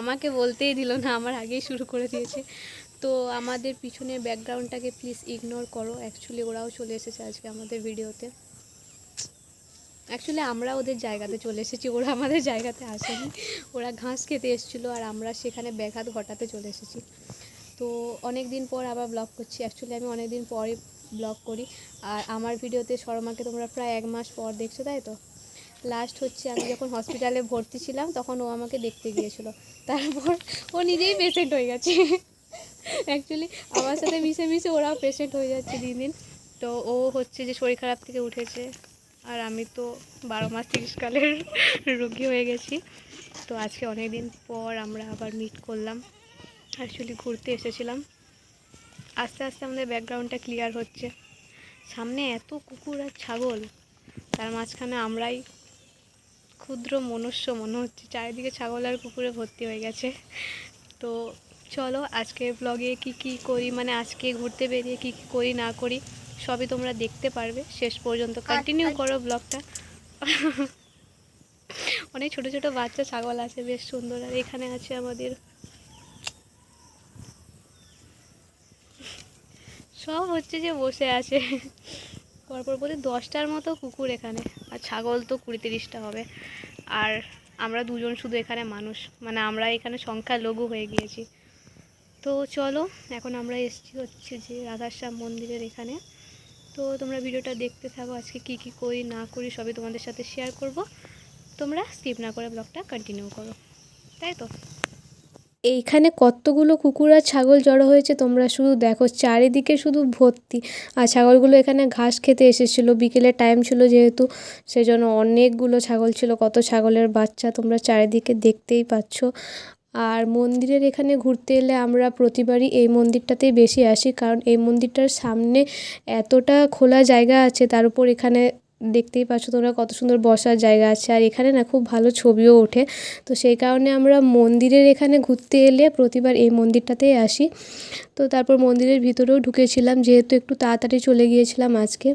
আমাকে বলতেই দিল না, আমার আগেই শুরু করে দিয়েছে। তো আমাদের পিছনের ব্যাকগ্রাউন্ডটাকে প্লিজ ইগনোর করো। অ্যাকচুয়ালি ওরাও চলে এসেছে আজকে আমাদের ভিডিওতে অ্যাকচুয়ালি আমরা ওদের জায়গাতে চলে এসেছি, ওরা আমাদের জায়গাতে আসেনি। ওরা ঘাস খেতে এসেছিল আর আমরা সেখানে ব্যাঘাত ঘটাতে চলে এসেছি। তো অনেক দিন পর আবার ব্লগ করছি। অ্যাকচুয়ালি আমি অনেক দিন পরে ব্লগ করি। আর আমার ভিডিওতে শর্মাকে তোমরা প্রায় এক মাস পর দেখছ, তাই তো? লাস্ট হচ্ছে আমি যখন হসপিটালে ভর্তি ছিলাম, তখন ও আমাকে দেখতে গিয়েছিল। তারপর ও নিজেই পেশেন্ট হয়ে গেছে। অ্যাকচুয়ালি আমার সাথে মিশে মিশে ওরাও পেশেন্ট হয়ে যাচ্ছে দিন দিন। তো ও হচ্ছে যে শরীর খারাপ থেকে উঠেছে। আর আমি তো বারো মাস তিরিশ কালের রোগী হয়ে গেছি। তো আজকে অনেক দিন পর আমরা আবার মিট করলাম। অ্যাকচুয়ালি ঘুরতে এসেছিলাম। আস্তে আস্তে আমাদের ব্যাকগ্রাউন্ডটা ক্লিয়ার হচ্ছে। সামনে এত কুকুর আর ছাগল। তার মাঝখানে আমরাই ক্ষুদ্র মনুষ্য মনে হচ্ছে। চারিদিকে ছাগল আর কুকুরে ভর্তি হয়ে গেছে। তো চলো আজকে ব্লগে কি কি করি মানে আজকে ঘুরতে বেরিয়ে কি কি করি না করি সবই তোমরা দেখতে পারবে। শেষ পর্যন্ত কন্টিনিউ করো ব্লগটা অনেক ছোট ছোট বাচ্চা ছাগল আছে বেশ সুন্দর। আর এখানে আছে আমাদের সব হচ্ছে যে বসে আছে। পরপর বলতে দশটার মতো কুকুর এখানে, আর ছাগল তো কুড়ি তিরিশটা হবে। আর আমরা দুজন শুধু এখানে মানুষ মানে আমরা এখানে সংখ্যা লঘু হয়ে গিয়েছি। তো চলো, এখন আমরা এসেছি হচ্ছে যে রাধাশ্যাম মন্দিরের এখানে। তো তোমরা ভিডিওটা দেখতে থাকো, আজকে কি কি করি না করি সবই তোমাদের সাথে শেয়ার করব। তোমরা স্কিপ না করে ব্লগটা কন্টিনিউ করো। তাই তো? এইখানে কতগুলো কুকুর আর ছাগল জড়ো হয়েছে তোমরা শুধু দেখো। চারিদিকে শুধু ভর্তি। আর ছাগলগুলো এখানে ঘাস খেতে এসেছিল। বিকেলের টাইম ছিল যেহেতু, সেজন্য অনেকগুলো ছাগল ছিল। কত ছাগলের বাচ্চা তোমরা চারিদিকে দেখতেই পাচ্ছ। আর মন্দিরের এখানে ঘুরতে এলে আমরা প্রতিবারই এই মন্দিরটাতেই বেশি আসি। কারণ এই মন্দিরটার সামনে এতটা খোলা জায়গা আছে, তার উপর এখানে দেখতেই পাচ্ছ তোমরা কত সুন্দর বসার জায়গা আছে। আর এখানে না খুব ভালো ছবিও ওঠে। তো সেই কারণে আমরা মন্দিরের এখানে ঘুরতে এলে প্রতিবার এই মন্দিরটাতেই আসি। তো তারপর মন্দিরের ভিতরেও ঢুকেছিলাম, যেহেতু একটু তাড়াতাড়ি চলে গিয়েছিলাম আজকে।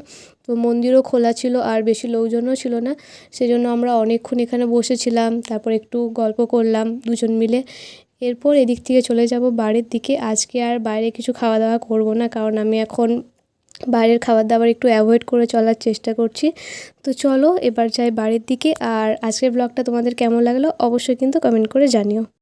তো মন্দিরও খোলা ছিল আর বেশি লোকজনও ছিল না। সেজন্য আমরা অনেকক্ষণ এখানে বসেছিলাম, তারপর একটু গল্প করলাম দুজন মিলে। এরপর এদিক থেকে চলে যাব বাড়ির দিকে। আজকে আর বাইরে কিছু খাওয়া দাওয়া করব না, কারণ আমি এখন বাইরের খাবার দাবার একটু অ্যাভয়েড করে চলার চেষ্টা করছি। তো চলো, এবার যাই বাড়ির দিকে। আর আজকের ব্লগটা তোমাদের কেমন লাগল অবশ্যই কিন্তু কমেন্ট করে জানিও।